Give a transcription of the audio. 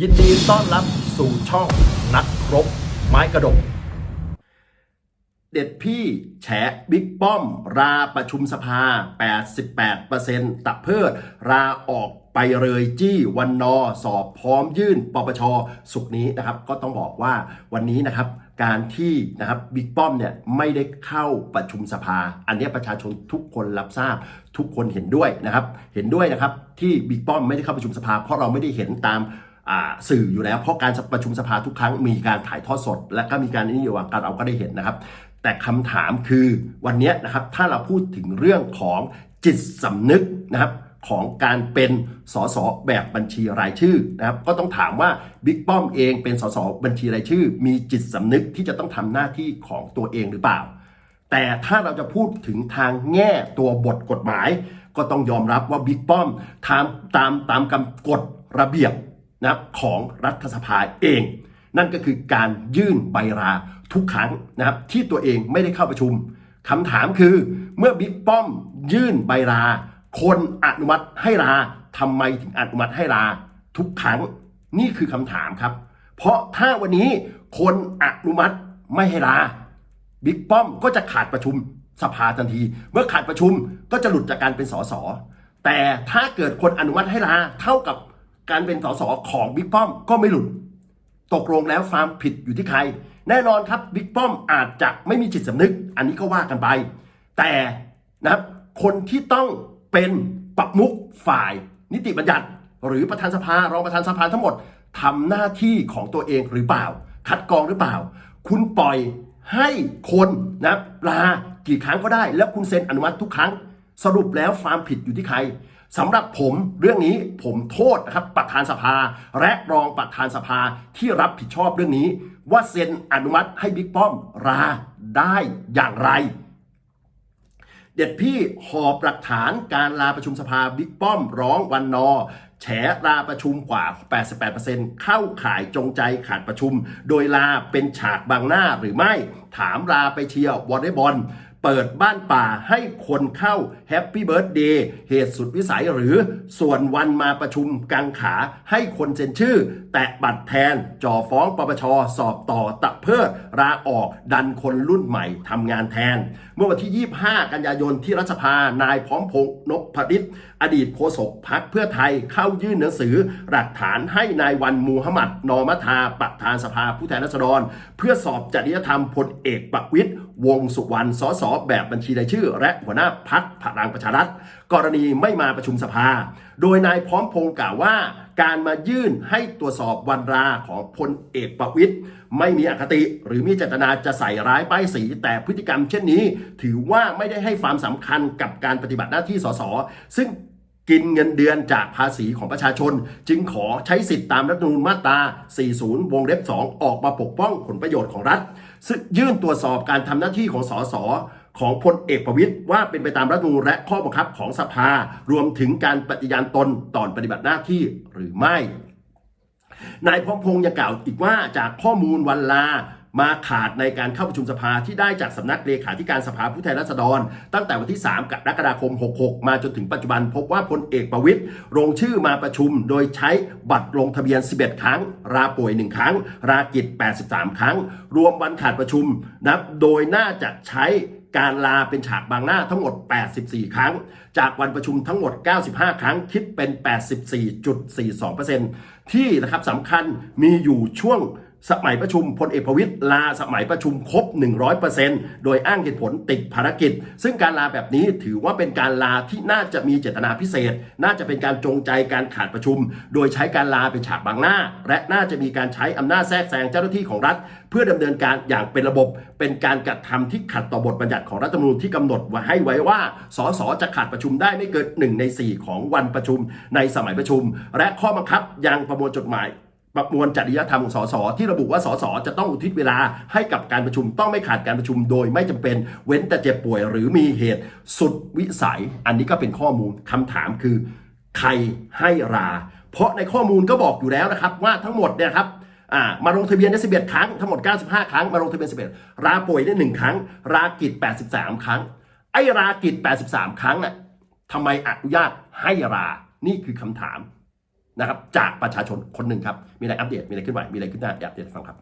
ยินดีต้อนรับสู่ช่องนักรบ ไม้กระดก เด็ดพี่แฉบิ๊กป้อม ราประชุมสภา 88%ตับเพิด ราออกไปเลยจี้วันนอสอบพร้อมยื่นปปชสุกนี้นะครับ ก็ต้องบอกว่าวันนี้นะครับการที่นะครับบิ๊กป้อมเนี่ยไม่ได้เข้าประชุมสภา อันนี้ประชาชนทุกคนรับทราบ ทุกคนเห็นด้วยนะครับ เห็นด้วยนะครับที่บิ๊กป้อมไม่ได้เข้าประชุมสภา เพราะเราไม่ได้เห็นตาม สื่ออยู่แล้ว เพราะการประชุมสภาทุกครั้งมีการถ่ายทอดสด และก็มีการนี่อยู่กันเราก็ได้เห็นนะครับ แต่คำถามคือวันนี้นะครับถ้าเราพูดถึงเรื่องของจิตสำนึกนะครับของการเป็นสสแบบบัญชีรายชื่อนะครับ ก็ต้องถามว่าบิ๊กป้อมเองเป็นสสบัญชีรายชื่อ มีจิตสำนึกที่จะต้องทำหน้าที่ของตัวเองหรือเปล่า แต่ถ้าเราจะพูดถึงทางแง่ตัวบทกฎหมาย ก็ต้องยอมรับว่าบิ๊กป้อมตามตามตามกฎระเบียบ นะของรัฐสภาเอง นั่นก็คือการยื่นใบลาทุกครั้งนะครับที่ตัวเองไม่ได้เข้าประชุมคำถามคือเมื่อบิ๊กป้อมยื่นใบลา คนอนุมัติให้ลาทำไมถึงอนุมัติให้ลาทุกครั้งนี่คือคำถามครับ เพราะถ้าวันนี้คนอนุมัติไม่ให้ลาบิ๊กป้อมก็จะขาดประชุมสภาทันที เมื่อขาดประชุมก็จะหลุดจากการเป็นสสแต่ถ้าเกิดคนอนุมัติให้ลาเท่ากับ การเป็นสสของบิ๊กป้อมก็ไม่หลุด ตกลงแล้วความผิดอยู่ที่ใคร แน่นอนครับบิ๊กป้อมอาจจะไม่มีจิตสำนึก อันนี้ก็ว่ากันไป แต่นะครับคนที่ต้องเป็นปักมุกฝ่าย นิติบัญญัติ หรือประธานสภารองประธานสภาทั้งหมดทำหน้าที่ของตัวเองหรือเปล่า คัดกรองหรือเปล่า คุณปล่อยให้คนนะลากี่ครั้งก็ได้ แล้วคุณเซ็นอนุมัติทุกครั้ง สรุปแล้วความผิดอยู่ที่ใคร สำหรับผมเรื่องนี้ผมโทษนะครับประธานสภา และรองประธานสภาที่รับผิดชอบเรื่องนี้ ว่าเซ็นอนุมัติให้บิ๊กป้อมลาได้อย่างไร เด็ดพี่หอบหลักฐานการลาประชุมสภาบิ๊กป้อมร้องวันนอแฉลาประชุมกว่า 88%เข้าข่ายจงใจขาดประชุม โดยลาเป็นฉากบังหน้าหรือไม่ ถามลาไปเชียร์วอลเลย์บอล เปิดบ้านป่าให้คนเข้าแฮปปี้เบิร์ดเดย์เหตุสุดวิสัยหรือส่วนวันมาประชุมกังขาให้คนเซ็นชื่อ แตะบัตรแทนจ่อฟ้องปปชสอบต่อตะเพิดลาออกดันคนรุ่นใหม่ทำงานแทน เมื่อวันที่ 25 กันยายนที่รัฐสภานายพร้อมพงษ์นพพดิษฐ์อดีตโฆษกพักเพื่อไทยเข้ายื่นหนังสือ หลักฐานให้นายวันมูฮัมหมัด นอมัทาประธานสภาผู้แทนราษฎร เพื่อสอบจริยธรรมพลเอกประวิตยวงสุวรรณสสแบบบัญชีรายชื่อ และหัวหน้าพักพลังประชารัฐ กรณีไม่มาประชุมสภา โดยนายพร้อมพงษ์กล่าวว่า การมายื่นให้ตรวจสอบวันราของพลเอกประวิตยไม่มีอคติหรือมีเจตนาจะใส่ร้ายป้ายสี แต่พฤติกรรมเช่นนี้ ถือว่าไม่ได้ให้ความสำคัญกับการปฏิบัติหน้าที่สสซึ่งกินเงินเดือนจากภาษีของประชาชน จึงขอใช้สิทธิตามรัฐธรรมนูญมาตรา 40 วงเล็บ 2 ออกมาปกป้องผลประโยชน์ของรัฐ ซึ่งยื่นตรวจสอบการทำหน้าที่ของสส ของพลเอกประวิตยว่าเป็นไปตามรัฐธรรมนูญและข้อบังคับของสภา รวมถึงการปฏิญาณตนตอนปฏิบัติหน้าที่หรือไม่ นายพร้อมพงษ์ยังกล่าวอีกว่าจากข้อมูลวันลามาขาดในการเข้าประชุมสภาที่ได้จากสำนักเลขาธิการสภาผู้แทนราษฎร ตั้งแต่วันที่ 3กรกฎาคม 66 มาจนถึงปัจจุบันพบว่าพลเอกประวิตยลงชื่อมาประชุม โดยใช้บัตรลงทะเบียน 11 ครั้ง ราป่วย 1 ครั้ง รากิจ 83 ครั้ง รวมวันขาดประชุมนับโดยน่าจะใช้ การลาเป็นฉากบางหน้าทั้งหมด 84 ครั้ง จากวันประชุมทั้งหมด 95 ครั้ง คิดเป็น 84.42%ที่นะครับสำคัญมีอยู่ช่วง สมัยประชุมพลเอกประวิตยลาสมัยประชุมครบ 100%โดยอ้างเหตุผลติดภารกิจ ซึ่งการลาแบบนี้ถือว่าเป็นการลาที่น่าจะมีเจตนาพิเศษ น่าจะเป็นการจงใจการขาดประชุม โดยใช้การลาเป็นฉากบางหน้า และน่าจะมีการใช้อำนาจแทรกแซงเจ้าหน้าที่ของรัฐ เพื่อดำเนินการอย่างเป็นระบบ เป็นการกระทำที่ขัดต่อบทบัญญัติของรัฐธรรมนูญที่กำหนดไว้ให้ไว้ว่า สสจะขาดประชุมได้ไม่เกิน1ใน4 ของวันประชุมในสมัยประชุม และข้อบังคับยังประมวลจดหมาย ประมวลจริยธรรมของสสที่ระบุว่าสสจะต้องอุทิศเวลาให้กับการประชุมต้องไม่ขาดการประชุมโดยไม่จำเป็น เว้นแต่เจ็บป่วยหรือมีเหตุสุดวิสัย อันนี้ก็เป็นข้อมูลคำถามคือ ใครให้ลาเพราะในข้อมูลก็บอกอยู่แล้วนะครับ ว่าทั้งหมดเนี่ยครับมาลงทะเบียนได้ 11 ครั้ง ทั้งหมด 95 ครั้ง มาลงทะเบียน 11 ราป่วยได้ 1 ครั้ง รากิจ 83 ครั้ง ไอ้รากิจ 83 ครั้งน่ะทำไมอนุญาตให้รา นี่คือคำถาม นะครับจากประชาชนคนหนึ่งครับ มีอะไรอัปเดต มีอะไรขึ้นไหวมีอะไรขึ้นหน้าอยากจะฟังครับ